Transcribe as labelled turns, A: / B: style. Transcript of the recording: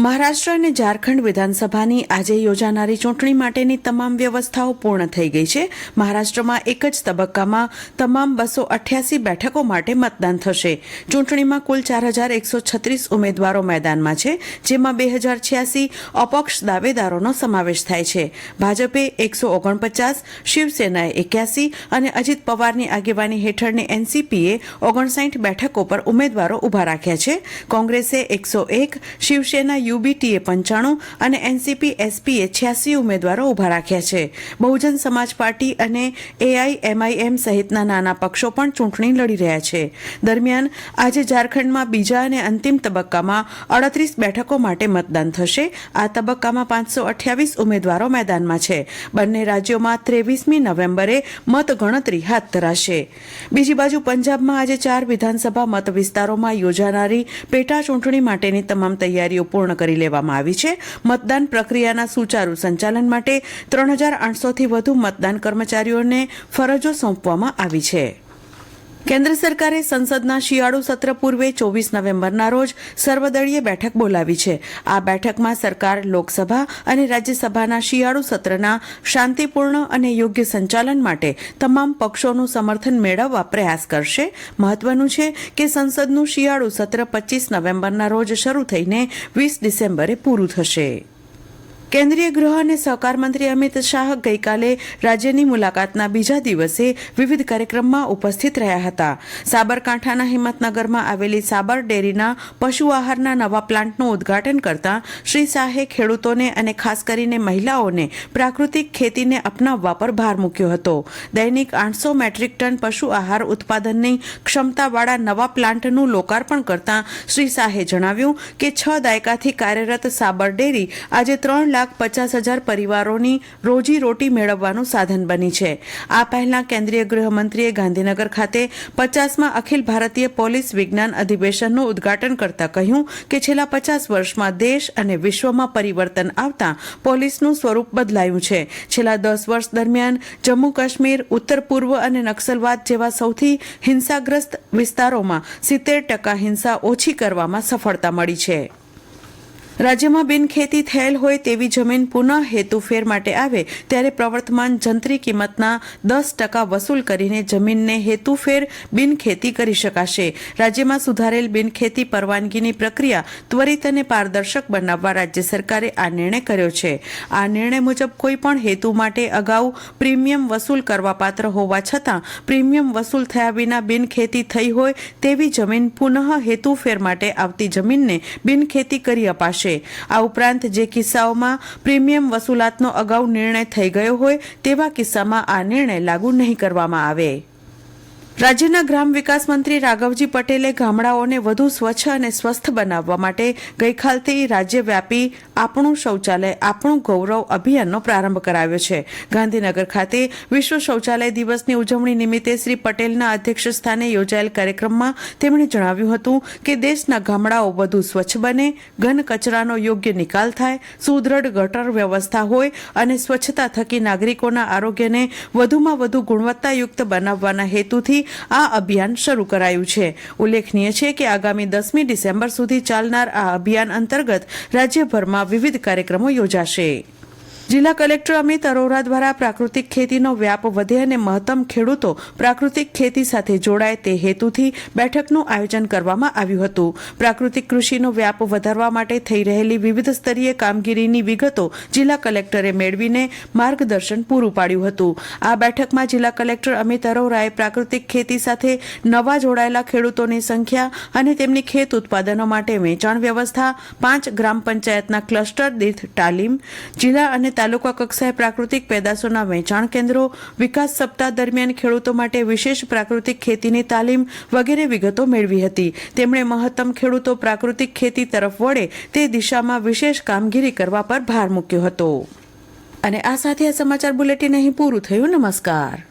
A: મહારાષ્ટ્ર અને ઝારખંડ વિધાનસભાની આજે યોજાનારી ચૂંટણી માટેની તમામ વ્યવસ્થાઓ પૂર્ણ થઈ ગઈ છે. મહારાષ્ટ્રમાં એક જ તબક્કામાં તમામ બસો અઠ્યાસી બેઠકો માટે મતદાન થશે. ચૂંટણીમાં કુલ ચાર હજાર એકસો છત્રીસ ઉમેદવારો મેદાનમાં છે, જેમાં બે હજાર છ્યાસી અપક્ષ દાવેદારોનો સમાવેશ થાય છે. ભાજપે એકસો ઓગણપચાસ, શિવસેનાએ એક્યાસી અને અજીત પવારની આગેવાની હેઠળની એનસીપીએ ઓગણસાઠ બેઠકો પર ઉમેદવારો ઊભા રાખ્યા છે. કોંગ્રેસે એકસો એક, શિવસેના યુબીટીએ પંચાણું અને એનસીપી એસપીએ છ્યાસી ઉમેદવારો ઊભા રાખ્યા છે. બહુજન સમાજ પાર્ટી અને એઆઈએમઆઈએમ સહિતના નાના પક્ષો પણ ચૂંટણી લડી રહ્યા છે. દરમિયાન આજે ઝારખંડમાં બીજા અને અંતિમ તબક્કામાં અડત્રીસ બેઠકો માટે મતદાન થશે. આ તબક્કામાં પાંચસો અઠ્યાવીસ ઉમેદવારો મેદાનમાં છે. બંને રાજ્યોમાં ત્રેવીસમી નવેમ્બરે મતગણતરી હાથ ધરાશે. બીજી બાજુ પંજાબમાં આજે ચાર વિધાનસભા મત વિસ્તારોમાં યોજાનારી પેટા ચૂંટણી માટેની તમામ તૈયારીઓ પૂર્ણ કરી લેવામાં આવી છે. મતદાન પ્રક્રિયાના સુચારુ સંચાલન માટે ત્રણ હજાર આઠસોથી વધુ મતદાન કર્મચારીઓને ફરજો સોંપવામાં આવી છે. કેન્દ્ર સરકારે સંસદના શિયાળુ સત્ર પૂર્વે ચોવીસ નવેમ્બરના રોજ સર્વદળીય બેઠક બોલાવી છે. આ બેઠકમાં સરકાર લોકસભા અને રાજ્યસભાના શિયાળુ સત્રના શાંતિપૂર્ણ અને યોગ્ય સંચાલન માટે તમામ પક્ષોનું સમર્થન મેળવવા પ્રયાસ કરશે. મહત્વનું છે કે સંસદનું શિયાળુ સત્ર પચીસ નવેમ્બરના રોજ શરૂ થઈને વીસ ડિસેમ્બરે પૂરું થશે. કેન્દ્રીય ગૃહ અને સહકાર મંત્રી અમિત શાહ ગઈકાલે રાજ્યની મુલાકાતના બીજા દિવસે વિવિધ કાર્યક્રમમાં ઉપસ્થિત રહ્યા હતા. સાબરકાંઠાના હિંમતનગરમાં આવેલી સાબર ડેરીના પશુ આહારના નવા પ્લાન્ટનું ઉદ્ઘાટન કરતા શ્રી શાહે ખેડૂતોને અને ખાસ કરીને મહિલાઓને પ્રાકૃતિક ખેતીને અપનાવવા પર ભાર મૂક્યો હતો. દૈનિક આઠસો મેટ્રિક ટન પશુ આહાર ઉત્પાદનની ક્ષમતાવાળા નવા પ્લાન્ટનું લોકાર્પણ કરતા શ્રી શાહે જણાવ્યું કે છ દાયકાથી કાર્યરત સાબર ડેરી આજે ત્રણ લાખ પચાસ હજાર પરિવારોની રોજી રોટી મેળવવાનું સાધન બની છે. આ પહેલા કેન્દ્રીય ગૃહમંત્રીએ ગાંધીનગર ખાતે પચાસમાં અખિલ ભારતીય પોલીસ વિજ્ઞાન અધિવેશનનું ઉદ્ઘાટન કરતા કહ્યું કે છેલ્લા પચાસ વર્ષમાં દેશ અને વિશ્વમાં પરિવર્તન આવતા પોલીસનું સ્વરૂપ બદલાયું છે. છેલ્લા દસ વર્ષ દરમિયાન જમ્મુ કાશ્મીર, ઉત્તર પૂર્વ અને નક્સલવાદ જેવા સૌથી હિંસાગ્રસ્ત વિસ્તારોમાં સિત્તેર ટકા હિંસા ઓછી કરવામાં સફળતા મળી છે. રાજ્યમાં બિનખેતી થયેલ હોય તેવી જમીન પુનઃ હેતુફેર માટે આવે, ત્યારે પ્રવર્તમાન જંત્રી કિંમતના દસ ટકા વસૂલ કરીને જમીનને હેતુફેર બિનખેતી કરી શકાશે. રાજ્યમાં સુધારેલ બિનખેતી પરવાનગીની પ્રક્રિયા ત્વરિત અને પારદર્શક બનાવવા રાજ્ય સરકારે આ નિર્ણય કર્યો છે. આ નિર્ણય મુજબ કોઈપણ હેતુ માટે અગાઉ પ્રીમિયમ વસૂલ કરવાપાત્ર હોવા છતાં, પ્રીમિયમ વસૂલ થયા વિના બિનખેતી થઈ હોય તેવી જમીન પુનઃ હેતુફેર માટે આવતી જમીનને બિનખેતી કરી અપાશે. આ ઉપરાંત જે કિસ્સાઓમાં પ્રીમિયમ વસૂલાતનો અગાઉ નિર્ણય થઈ ગયો હોય તેવા કિસ્સામાં આ નિર્ણય લાગુ નહીં કરવામાં આવે. રાજ્યના ગ્રામ વિકાસ મંત્રી રાઘવજી પટેલે ગામડાઓને વધુ સ્વચ્છ અને સ્વસ્થ બનાવવા માટે ગઈકાલથી રાજ્યવ્યાપી આપણું શૌચાલય, આપણું ગૌરવ અભિયાનનો પ્રારંભ કરાવ્યો છે. ગાંધીનગર ખાતે વિશ્વ શૌચાલય દિવસની ઉજવણી નિમિત્તે શ્રી પટેલના અધ્યક્ષ સ્થાને યોજાયેલ કાર્યક્રમમાં તેમણે જણાવ્યું હતું કે દેશના ગામડાઓ વધુ સ્વચ્છ બને, ઘન કચરાનો યોગ્ય નિકાલ થાય સુદૃઢ ગટર વ્યવસ્થા હોય અને સ્વચ્છતા થકી નાગરિકોના આરોગ્યને વધુમાં વધુ ગુણવત્તાયુક્ત બનાવવાના હેતુથી આ અભિયાન શરૂ કરાયું છે. ઉલ્લેખનીય છે કે આગામી દસમી ડિસેમ્બર સુધી ચાલનાર આ અભિયાન અંતર્ગત રાજ્યભરમાં વિવિધ કાર્યક્રમો યોજાશે. જિલ્લા કલેક્ટર અમિત અરોરા દ્વારા પ્રાકૃતિક ખેતીનો વ્યાપ વધે અને મહત્તમ ખેડૂતો પ્રાકૃતિક ખેતી સાથે જોડાય તે હેતુથી બેઠકનું આયોજન કરવામાં આવ્યું હતું. પ્રાકૃતિક કૃષિનો વ્યાપ વધારવા માટે થઈ રહેલી વિવિધ સ્તરીય કામગીરીની વિગતો જિલ્લા કલેક્ટરે મેળવીને માર્ગદર્શન પૂરું પાડ્યું હતું. આ બેઠકમાં જિલ્લા કલેક્ટર અમિત અરોરાએ પ્રાકૃતિક ખેતી સાથે નવા જોડાયેલા ખેડૂતોની સંખ્યા અને તેમની ખેત ઉત્પાદનો માટે વેચાણ વ્યવસ્થા, પાંચ ગ્રામ પંચાયતના ક્લસ્ટર દીઠ તાલીમ, જિલ્લા અને તાલુકા કક્ષાએ પ્રાકૃતિક પેદાશોના વેચાણ કેન્દ્રો, વિકાસ સપ્તાહ દરમિયાન ખેડૂતો માટે વિશેષ પ્રાકૃતિક ખેતીની તાલીમ વગેરે વિગતો મેળવી હતી. તેમણે મહત્તમ ખેડૂતો પ્રાકૃતિક ખેતી તરફ વળે તે દિશામાં વિશેષ કામગીરી કરવા પર ભાર મૂક્યો હતો. અને આ સાથે આ સમાચાર બુલેટિન અહીં પૂરું થયું. નમસ્કાર.